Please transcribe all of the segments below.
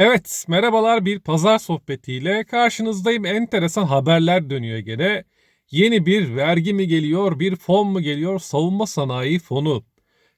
Evet, merhabalar bir pazar sohbetiyle karşınızdayım. Enteresan haberler dönüyor gene. Yeni bir vergi mi geliyor, bir fon mu geliyor? Savunma sanayi fonu.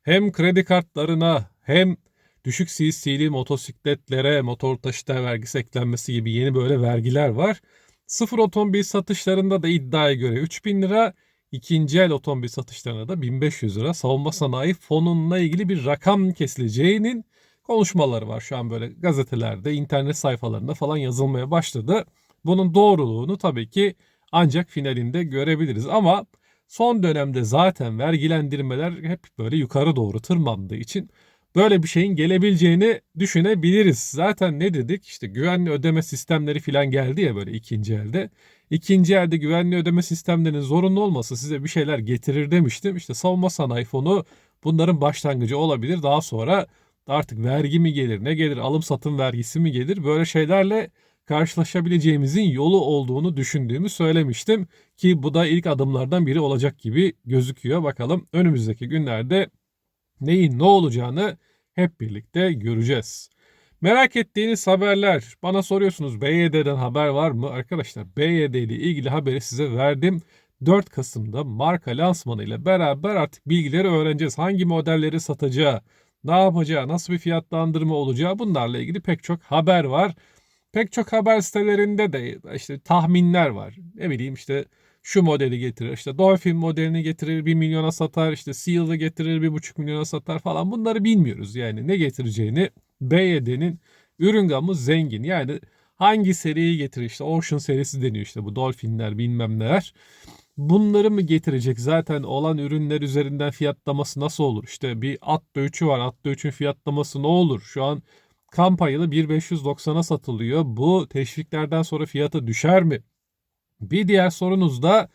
Hem kredi kartlarına hem düşük CC'li motosikletlere motor taşıtlar vergisi eklenmesi gibi yeni böyle vergiler var. Sıfır otomobil satışlarında da iddiaya göre 3000 lira, ikinci el otomobil satışlarına da 1500 lira savunma sanayi fonunla ilgili bir rakam kesileceğinin konuşmaları var şu an böyle gazetelerde, internet sayfalarında falan yazılmaya başladı. Bunun doğruluğunu tabii ki ancak finalinde görebiliriz ama son dönemde zaten vergilendirmeler hep böyle yukarı doğru tırmandığı için böyle bir şeyin gelebileceğini düşünebiliriz. Zaten ne dedik? İşte güvenli ödeme sistemleri falan geldi ya böyle ikinci elde. İkinci elde güvenli ödeme sistemlerinin zorunlu olması size bir şeyler getirir demiştim. İşte savunma sanayi fonu bunların başlangıcı olabilir. Daha sonra artık vergi mi gelir, ne gelir, alım satım vergisi mi gelir böyle şeylerle karşılaşabileceğimizin yolu olduğunu düşündüğümü söylemiştim ki bu da ilk adımlardan biri olacak gibi gözüküyor. Bakalım önümüzdeki günlerde neyin ne olacağını hep birlikte göreceğiz. Merak ettiğiniz haberler bana soruyorsunuz BYD'den haber var mı? Arkadaşlar BYD ile ilgili haberi size verdim. 4 Kasım'da marka lansmanı ile beraber artık bilgileri öğreneceğiz. Hangi modelleri satacağı, ne yapacağı, nasıl bir fiyatlandırma olacağı bunlarla ilgili pek çok haber var. Pek çok haber sitelerinde de işte tahminler var. Ne bileyim işte şu modeli getirir. İşte Dolphin modelini getirir 1 milyona satar. İşte Seal'ı getirir 1,5 milyona satar falan. Bunları bilmiyoruz yani ne getireceğini. BYD'nin ürün gamı zengin. Yani hangi seriyi getirir işte Ocean serisi deniyor işte bu Dolphin'ler bilmem neler. Bunları mı getirecek? Zaten olan ürünler üzerinden fiyatlaması nasıl olur? İşte bir Atto 3'ü var. Atto 3'ün fiyatlaması ne olur? Şu an kampanyalı 1590'a satılıyor. Bu teşviklerden sonra fiyatı düşer mi? Bir diğer sorunuz da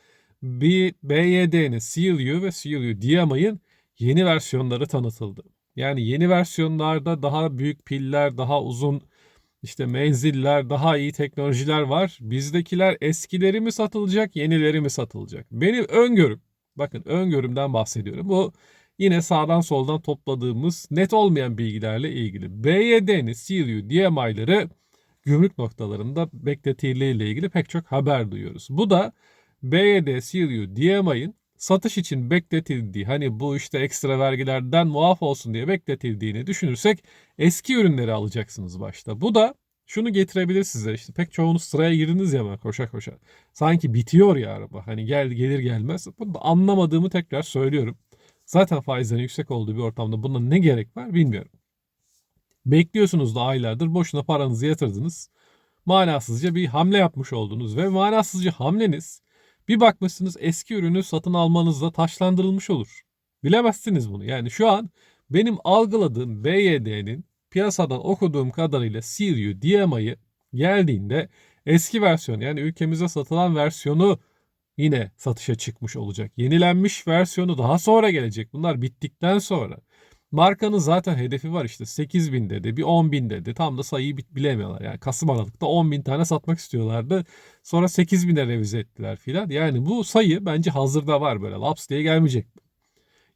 bir BYD'nin CLU ve CLU DMI'ın yeni versiyonları tanıtıldı. Yani yeni versiyonlarda daha büyük piller, daha uzun işte menziller, daha iyi teknolojiler var. Bizdekiler eskileri mi satılacak, yenileri mi satılacak? Benim öngörüm, bakın öngörümden bahsediyorum. Bu yine sağdan soldan topladığımız net olmayan bilgilerle ilgili. BYD'nin CLU DMI'ları gümrük noktalarında bekletileriyle ilgili pek çok haber duyuyoruz. Bu da BYD CLU DMI'ın satış için bekletildiği hani bu işte ekstra vergilerden muaf olsun diye bekletildiğini düşünürsek eski ürünleri alacaksınız başta. Bu da şunu getirebilir size işte pek çoğunuz sıraya girdiniz ya koşa koşa. Sanki bitiyor ya araba hani gel gelir gelmez. Bunu da anlamadığımı tekrar söylüyorum. Zaten faizlerin yüksek olduğu bir ortamda buna ne gerek var bilmiyorum. Bekliyorsunuz da aylardır boşuna paranızı yatırdınız. Manasızca bir hamle yapmış oldunuz ve manasızca hamleniz bir bakmışsınız eski ürünü satın almanızla taşlandırılmış olur. Bilemezsiniz bunu. Yani şu an benim algıladığım BYD'nin piyasadan okuduğum kadarıyla CLU DMI'yi geldiğinde eski versiyon yani ülkemize satılan versiyonu yine satışa çıkmış olacak. Yenilenmiş versiyonu daha sonra gelecek. Bunlar bittikten sonra. Markanın zaten hedefi var işte. 8 bin dedi bir 10 bin dedi. Tam da sayıyı bilemiyorlar. Yani Kasım Aralık'ta 10 bin tane satmak istiyorlardı. Sonra 8 bine revize ettiler filan. Yani bu sayı bence hazırda var böyle. Laps diye gelmeyecek.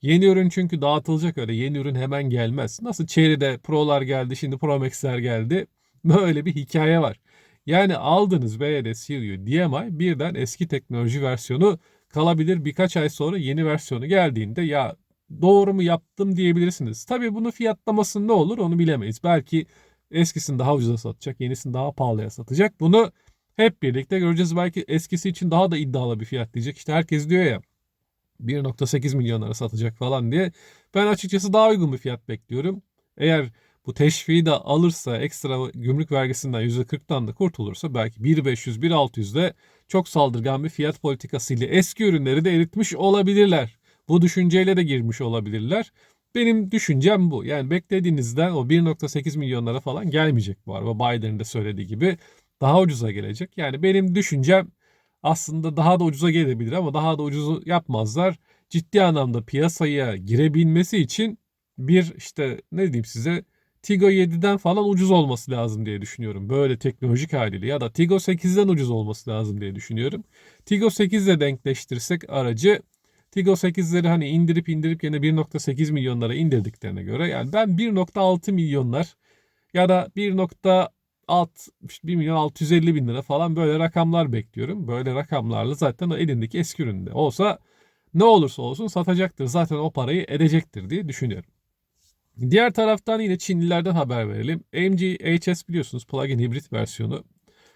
Yeni ürün çünkü dağıtılacak öyle. Yeni ürün hemen gelmez. Nasıl Cherry'de Pro'lar geldi şimdi Pro Max'ler geldi? Böyle bir hikaye var. Yani aldığınız BYD CLU DMI birden eski teknoloji versiyonu kalabilir. Birkaç ay sonra yeni versiyonu geldiğinde ya doğru mu yaptım diyebilirsiniz. Tabii bunu fiyatlaması ne olur onu bilemeyiz. Belki eskisini daha ucuza satacak, yenisini daha pahalıya satacak. Bunu hep birlikte göreceğiz. Belki eskisi için daha da iddialı bir fiyat diyecek. İşte herkes diyor ya 1.8 milyonlara satacak falan diye. Ben açıkçası daha uygun bir fiyat bekliyorum. Eğer bu teşviği de alırsa ekstra gümrük vergisinden %40'dan da kurtulursa belki 1.500 1.600'de çok saldırgan bir fiyat politikasıyla eski ürünleri de eritmiş olabilirler. Bu düşünceyle de girmiş olabilirler. Benim düşüncem bu. Yani beklediğinizden o 1.8 milyonlara falan gelmeyecek bu araba. Biden'ın da söylediği gibi daha ucuza gelecek. Yani benim düşüncem aslında daha da ucuza gelebilir ama daha da ucuzu yapmazlar. Ciddi anlamda piyasaya girebilmesi için bir işte ne diyeyim size Tigo 7'den falan ucuz olması lazım diye düşünüyorum. Böyle teknolojik haliyle ya da Tigo 8'den ucuz olması lazım diye düşünüyorum. Tigo 8 ile denkleştirsek aracı Tigo 8'leri hani indirip indirip yine 1.8 milyonlara indirdiklerine göre yani ben 1.6 milyonlar ya da alt 1 milyon 650 bin lira falan böyle rakamlar bekliyorum. Böyle rakamlarla zaten o elindeki eski üründe olsa ne olursa olsun satacaktır. Zaten o parayı edecektir diye düşünüyorum. Diğer taraftan yine Çinlilerden haber verelim. AMG HS biliyorsunuz plug-in hibrit versiyonu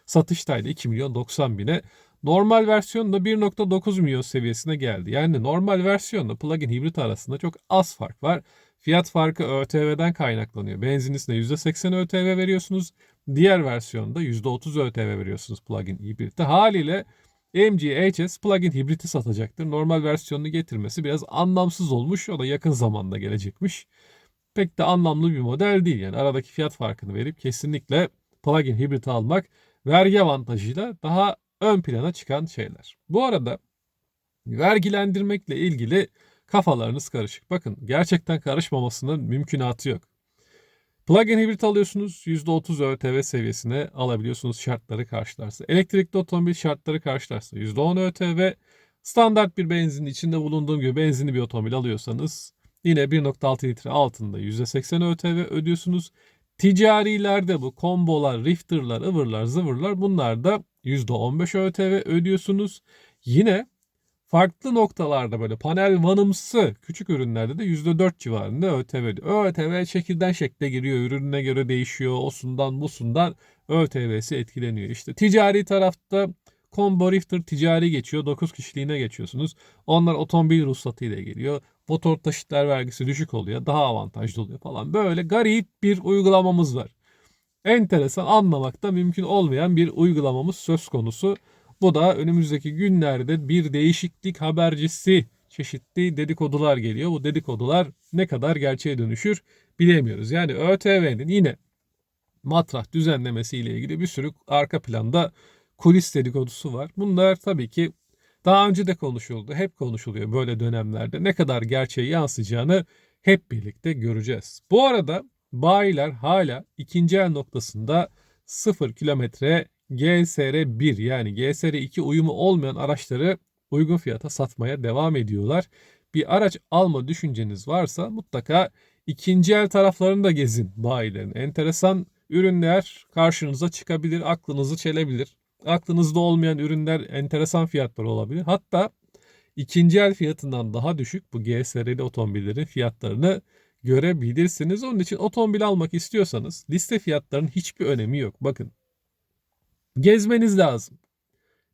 satıştaydı 2 milyon 90 bine. Normal versiyon da 1.9 milyon seviyesine geldi. Yani normal versiyonla plug-in hibrit arasında çok az fark var. Fiyat farkı ÖTV'den kaynaklanıyor. Benzinisine %80 ÖTV veriyorsunuz. Diğer versiyonda %30 ÖTV veriyorsunuz plug-in hibritte. Haliyle AMG HS plug-in hibriti satacaktır. Normal versiyonunu getirmesi biraz anlamsız olmuş. O da yakın zamanda gelecekmiş. Pek de anlamlı bir model değil. Yani aradaki fiyat farkını verip kesinlikle plug-in hibriti almak vergi avantajıyla daha ön plana çıkan şeyler. Bu arada vergilendirmekle ilgili kafalarınız karışık. Bakın gerçekten karışmamasının mümkünatı yok. Plug-in hibrit alıyorsunuz %30 ÖTV seviyesine alabiliyorsunuz şartları karşılarsa. Elektrikli otomobil şartları karşılarsa %10 ÖTV. Standart bir benzin içinde bulunduğum gibi benzinli bir otomobil alıyorsanız yine 1.6 litre altında %80 ÖTV ödüyorsunuz. Ticarilerde bu kombolar, rifterlar, ıvırlar, zıvırlar bunlar da %15 ÖTV ödüyorsunuz. Yine farklı noktalarda böyle panel vanımsı küçük ürünlerde de %4 civarında ÖTV. ÖTV şekilden şekle giriyor. Ürününe göre değişiyor. Osundan busundan ÖTV'si etkileniyor. İşte ticari tarafta combo rifter ticari geçiyor. 9 kişiliğine geçiyorsunuz. Onlar otomobil ruhsatı ile geliyor. Motor taşıtlar vergisi düşük oluyor. Daha avantajlı oluyor falan. Böyle garip bir uygulamamız var. Enteresan anlamakta mümkün olmayan bir uygulamamız söz konusu. Bu da önümüzdeki günlerde bir değişiklik habercisi çeşitli dedikodular geliyor. Bu dedikodular ne kadar gerçeğe dönüşür bilemiyoruz. Yani ÖTV'nin yine matrah düzenlemesi ile ilgili bir sürü arka planda kulis dedikodusu var. Bunlar tabii ki daha önce de konuşuldu. Hep konuşuluyor böyle dönemlerde. Ne kadar gerçeğe yansıyacağını hep birlikte göreceğiz. Bu arada bayiler hala ikinci el noktasında 0 kilometre GSR1 yani GSR2 uyumu olmayan araçları uygun fiyata satmaya devam ediyorlar. Bir araç alma düşünceniz varsa mutlaka ikinci el taraflarını da gezin bayilerin. Enteresan ürünler karşınıza çıkabilir, aklınızı çelebilir. Aklınızda olmayan ürünler enteresan fiyatlar olabilir. Hatta ikinci el fiyatından daha düşük bu GSR'li otomobillerin fiyatlarını görebilirsiniz. Onun için otomobil almak istiyorsanız liste fiyatlarının hiçbir önemi yok. Bakın gezmeniz lazım.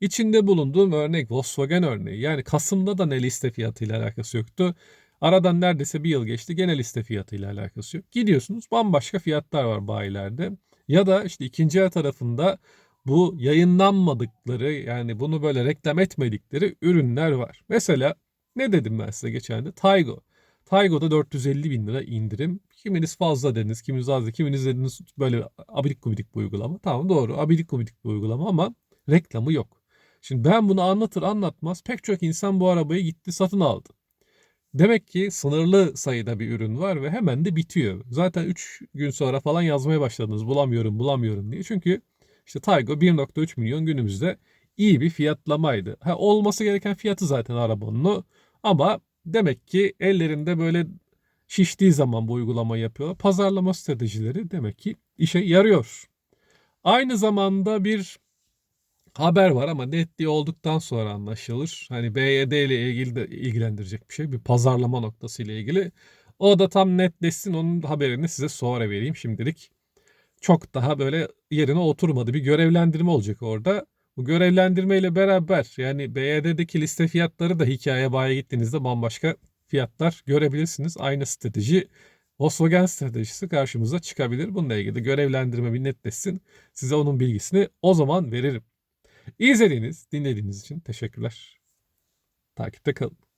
İçinde bulunduğum örnek Volkswagen örneği. Yani Kasım'da da ne liste fiyatıyla alakası yoktu. Aradan neredeyse bir yıl geçti. Gene liste fiyatıyla alakası yok. Gidiyorsunuz bambaşka fiyatlar var bayilerde. Ya da işte ikinci el tarafında bu yayınlanmadıkları yani bunu böyle reklam etmedikleri ürünler var. Mesela ne dedim ben size geçen de? Taygo. Taygo'da 450 bin lira indirim. Kiminiz fazla dediniz, kiminiz az, kiminiz dediniz böyle abidik gubidik bir uygulama. Tamam doğru abidik gubidik bir uygulama ama reklamı yok. Şimdi ben bunu anlatır anlatmaz pek çok insan bu arabayı gitti satın aldı. Demek ki sınırlı sayıda bir ürün var ve hemen de bitiyor. Zaten 3 gün sonra falan yazmaya başladınız bulamıyorum bulamıyorum diye. Çünkü işte Taygo 1.3 milyon günümüzde iyi bir fiyatlamaydı. Ha, olması gereken fiyatı zaten arabanın o. Ama demek ki ellerinde böyle şiştiği zaman bu uygulamayı yapıyorlar. Pazarlama stratejileri demek ki işe yarıyor. Aynı zamanda bir haber var ama netliği olduktan sonra anlaşılır. Hani BYD ile ilgili de ilgilendirecek bir şey. Bir pazarlama noktası ile ilgili. O da tam netleşsin. Onun haberini size sonra vereyim şimdilik. Çok daha böyle yerine oturmadı. Bir görevlendirme olacak orada. Bu görevlendirme ile beraber yani BYD'deki liste fiyatları da hikaye baya gittiğinizde bambaşka fiyatlar görebilirsiniz. Aynı strateji Volkswagen stratejisi karşımıza çıkabilir. Bununla ilgili görevlendirme bir netleşsin. Size onun bilgisini o zaman veririm. İzlediğiniz, dinlediğiniz için teşekkürler. Takipte kalın.